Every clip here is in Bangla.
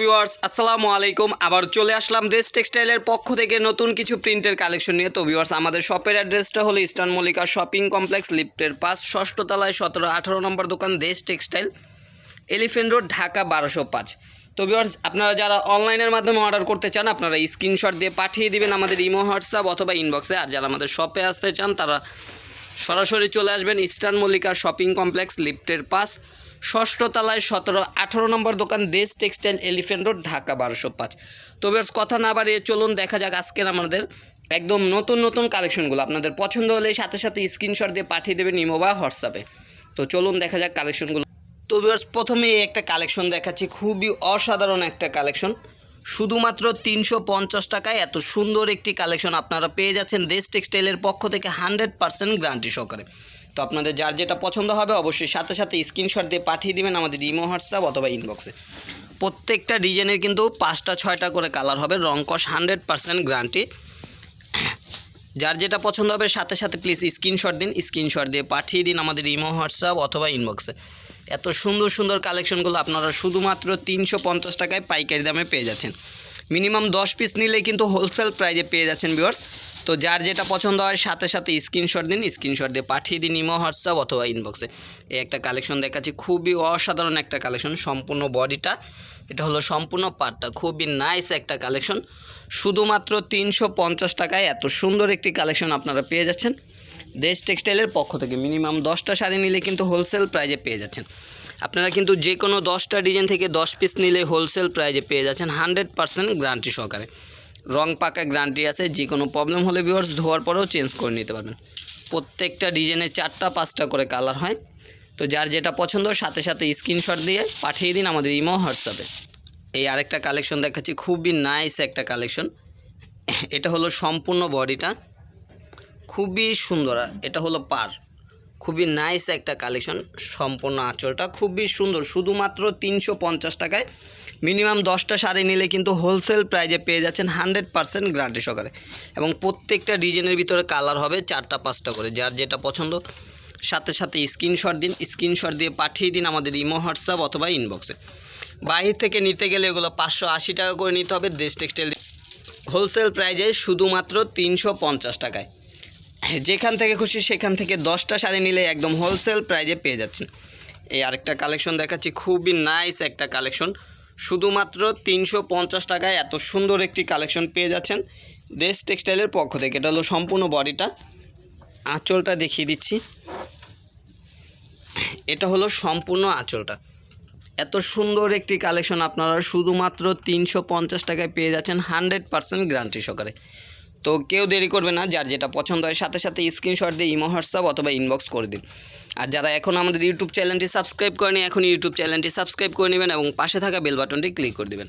ভিউয়ার্স আসসালামু আলাইকুম। আবার চলে আসলাম দেশ টেক্সটাইলের পক্ষ থেকে নতুন কিছু প্রিন্টের কালেকশন নিয়ে। তো ভিউয়ার্স আমাদের শপের অ্যাড্রেসটা হলো ইস্টার্ন মল্লিকা শপিং কমপ্লেক্স, লিফটের পাঁচ ষষ্ঠ তলায় সতেরো আঠারো নম্বর দোকান, দেশ টেক্সটাইল, এলিফেন্ট রোড, ঢাকা বারোশো পাঁচ। তো ভিউয়ার্স আপনারা যারা অনলাইনের মাধ্যমে অর্ডার করতে চান, আপনারা স্ক্রিনশট দিয়ে পাঠিয়ে দিবেন আমাদের ইমো, হোয়াটসঅ্যাপ অথবা ইনবক্সে আর যারা আমাদের শপে আসতে চান, তারা সরাসরি চলে আসবেন ইস্টার্ন মল্লিকা শপিং কমপ্লেক্স, লিফটের পাস ষষ্ঠ তলায় সতেরো, আঠারো নম্বর দোকান দেশ টেক্সটাইল এলিফেন্ট রোড, ঢাকা বারোশো পাঁচ। তো বেশ কথা না বাড়িয়ে চলুন, দেখা যাক আজকের আমাদের একদম নতুন নতুন কালেকশনগুলো। আপনাদের পছন্দ হলে সাথে সাথে স্ক্রিনশট দিয়ে পাঠিয়ে দেবেন ইমো বা হোয়াটসঅ্যাপে। তো চলুন, দেখা যাক কালেকশনগুলো। তো ভিউয়ার্স প্রথমে একটা কালেকশন দেখাচ্ছি, খুবই অসাধারণ একটা কালেকশন। শুধুমাত্র তিনশো পঞ্চাশ টাকায় এত সুন্দর একটি কালেকশন আপনারা পেয়ে যাচ্ছেন দেশ টেক্সটাইলের পক্ষ থেকে হান্ড্রেড পার্সেন্ট গ্যারান্টি সহকারে। তো আপনাদের যার যেটা পছন্দ হবে অবশ্যই সাথে সাথে স্ক্রিনশট দিয়ে পাঠিয়ে দিবেন আমাদের ইমো হোয়াটসঅ্যাপ অথবা ইনবক্সে প্রত্যেকটা ডিজাইনের কিন্তু পাঁচটা, ছয়টা করে কালার হবে, রং কস হান্ড্রেড পার্সেন্ট গ্যারান্টি যার যেটা পছন্দ হবে সাথে সাথে প্লিজ স্ক্রিনশট দিন স্ক্রিনশট দিয়ে পাঠিয়ে দিন আমাদের ইমো হোয়াটসঅ্যাপ অথবা ইনবক্সে এত সুন্দর সুন্দর কালেকশনগুলো আপনারা শুধুমাত্র তিনশো পঞ্চাশ টাকায় পাইকারি দামে পেয়ে যাচ্ছেন। মিনিমাম দশ পিস নিলেই কিন্তু হোলসেল প্রাইজে পেয়ে যাচ্ছেন ভিউয়ার্স তো যার যেটা পছন্দ হয়, সাথে সাথে স্ক্রিনশট দিন স্ক্রিনশট দিয়ে পাঠিয়ে দিন ইমো হোয়াটসঅ্যাপ অথবা ইনবক্সে এই একটা কালেকশন দেখাচ্ছি, খুবই অসাধারণ একটা কালেকশন সম্পূর্ণ বডিটা এটা হলো সম্পূর্ণ পার্টটা খুবই নাইস একটা কালেকশন শুধুমাত্র তিনশো পঞ্চাশ টাকায় এত সুন্দর একটি কালেকশন আপনারা পেয়ে যাচ্ছেন। দেশ টেক্সটাইলের পক্ষ থেকে মিনিমাম দশটা শাড়ি নিলে কিন্তু হোলসেল প্রাইজে পেয়ে যাচ্ছেন। আপনারা কিন্তু যে কোনো দশটা ডিজাইন থেকে দশ পিস নিলে হোলসেল প্রাইজে পেয়ে যাচ্ছেন হান্ড্রেড পার্সেন্ট গ্যারান্টি সহকারে। রং পাকা গ্যারান্টি আছে যে কোনো প্রবলেম হলে ভিউয়ার্স ধোয়ার পরেও চেঞ্জ করে নিতে পারবেন। প্রত্যেকটা ডিজাইনে চারটা, পাঁচটা করে কালার হয়। তো যার যেটা পছন্দ, সাথে সাথে স্ক্রিনশট দিয়ে পাঠিয়ে দিন আমাদের ইমো হোয়াটসঅ্যাপে এই আরেকটা কালেকশন দেখাচ্ছি, খুবই নাইস একটা কালেকশন এটা হলো সম্পূর্ণ বডিটা। খুবই সুন্দর, এটা হলো পার। খুবই নাইস একটা কালেকশন সম্পূর্ণ আঁচলটা খুবই সুন্দর। শুধুমাত্র তিনশো পঞ্চাশ টাকায় মিনিমাম দশটা শাড়ি নিলে কিন্তু হোলসেল প্রাইজে পেয়ে যাচ্ছেন হান্ড্রেড পার্সেন্ট গ্যারান্টি সহকারে। এবং প্রত্যেকটা ডিজাইনের ভিতরে কালার হবে চারটা, পাঁচটা করে, যার যেটা পছন্দ। সাথে সাথে স্ক্রিনশট দিন স্ক্রিনশট দিয়ে পাঠিয়ে দিন আমাদের ইমো, হোয়াটসঅ্যাপ অথবা ইনবক্সে বাইরে থেকে নিতে গেলে এগুলো পাঁচশো আশি টাকা করে নিতে হবে, দেশ টেক্সটাইল হোলসেল প্রাইজে শুধুমাত্র তিনশো পঞ্চাশ টাকায়। যেখান থেকে খুশি সেখান থেকে দশটা শাড়ি নিলে একদম হোলসেল প্রাইজে পেয়ে যাচ্ছেন। এই আরেকটা কালেকশন দেখাচ্ছি, খুবই নাইস একটা কালেকশন শুধুমাত্র তিনশো পঞ্চাশ টাকায় এত সুন্দর একটি কালেকশন পেয়ে যাচ্ছেন দেশ টেক্সটাইলের পক্ষ থেকে। এটা হলো সম্পূর্ণ বডিটা। আঁচলটা দেখিয়ে দিচ্ছি। এটা হলো সম্পূর্ণ আঁচলটা। এত সুন্দর একটি কালেকশন আপনারা শুধুমাত্র তিনশো পঞ্চাশ টাকায় পেয়ে যাচ্ছেন হান্ড্রেড পার্সেন্ট গ্যারান্টি সহকারে। তো কেউ দেরি করবে না, যার যেটা পছন্দ হয় সাথে সাথে স্ক্রিনশট দিয়ে ইমো, হোয়াটসঅ্যাপ অথবা ইনবক্স করে দিন। আর যারা এখন আমাদের ইউটিউব চ্যানেলটি সাবস্ক্রাইব করেনি, এখন ইউটিউব চ্যানেলটি সাবস্ক্রাইব করে নেবেন এবং পাশে থাকা বেল বাটনটি ক্লিক করে দেবেন।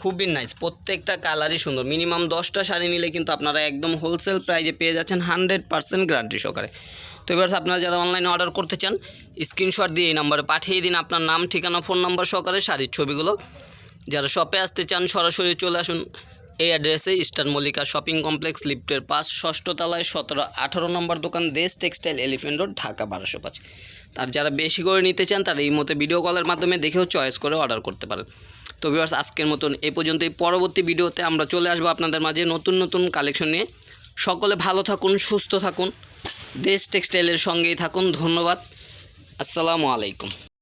খুবই নাইস প্রত্যেকটা কালারই সুন্দর। মিনিমাম দশটা শাড়ি নিলে কিন্তু আপনারা একদম হোলসেল প্রাইজে পেয়ে যাচ্ছেন হান্ড্রেড পার্সেন্ট গ্যারান্টি সহকারে। তো এবার আপনারা যারা অনলাইনে অর্ডার করতে চান স্ক্রিনশট দিয়ে এই নাম্বারে পাঠিয়ে দিন আপনার নাম, ঠিকানা ফোন নাম্বার সহকারে শাড়ির ছবিগুলো। যারা শপে আসতে চান, সরাসরি চলে আসুন। এই অ্যাড্রেসে ইস্টার্ন মল্লিকা শপিং কমপ্লেক্স, লিফটের পাঁচ ষষ্ঠ তলায় সতেরো, আঠারো নম্বর দোকান, দেশ টেক্সটাইল এলিফেন্ট রোড, ঢাকা, বারোশো পাঁচ। তার যারা বেশি করে নিতে চান, তারা এই মতো ভিডিও কলের মাধ্যমে দেখেও চয়েস করে অর্ডার করতে পারেন। তো ভিউয়ার্স আজকের মতন এই পর্যন্তই। পরবর্তী ভিডিওতে আমরা চলে আসব আপনাদের মাঝে নতুন নতুন কালেকশন নিয়ে। সকলে ভালো থাকুন, সুস্থ থাকুন। দেশ টেক্সটাইলের সঙ্গেই থাকুন। ধন্যবাদ। আসসালামু আলাইকুম।